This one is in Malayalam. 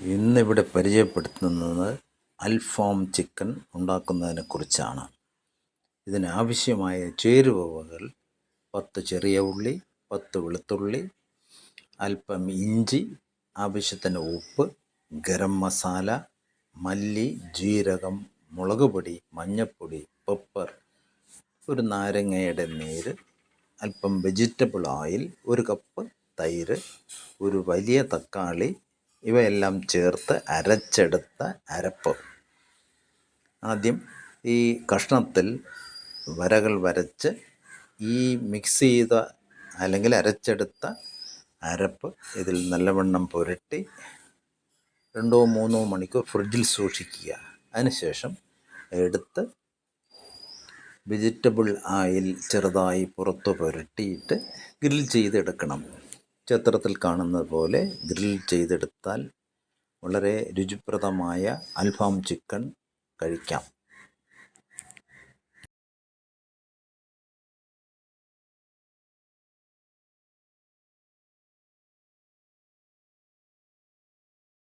ഇന്നിവിടെ പരിചയപ്പെടുത്തുന്നത് അൽഫാം ചിക്കൻ ഉണ്ടാക്കുന്നതിനെ കുറിച്ചാണ് ഇതിനാവശ്യമായ ചേരുവകൾ പത്ത് ചെറിയ ഉള്ളി പത്ത് വെളുത്തുള്ളി അല്പം ഇഞ്ചി ആവശ്യത്തിന് ഉപ്പ് ഗരം മസാല മല്ലി ജീരകം മുളക് പൊടി മഞ്ഞൾപ്പൊടി പെപ്പർ ഒരു നാരങ്ങയുടെ നീര് അല്പം വെജിറ്റബിൾ ഓയിൽ ഒരു കപ്പ് തൈര് ഒരു വലിയ തക്കാളി ഇവയെല്ലാം ചേർത്ത് അരച്ചെടുത്ത അരപ്പ്. ആദ്യം ഈ കഷ്ണത്തിൽ വരകൾ വരച്ച് ഈ മിക്സ് ചെയ്ത അല്ലെങ്കിൽ അരച്ചെടുത്ത അരപ്പ് ഇതിൽ നല്ലവണ്ണം പുരട്ടി രണ്ടോ മൂന്നോ മണിക്കൂർ ഫ്രിഡ്ജിൽ സൂക്ഷിക്കുക. അതിനുശേഷം എടുത്ത് വെജിറ്റബിൾ ആയിൽ ചെറുതായി പുറത്ത് പുരട്ടിയിട്ട് ഗ്രിൽ ചെയ്തെടുക്കണം. ചിത്രത്തിൽ കാണുന്നത് പോലെ ഗ്രിൽ ചെയ്തെടുത്താൽ വളരെ രുചിപ്രദമായ അൽഫാം ചിക്കൻ കഴിക്കാം.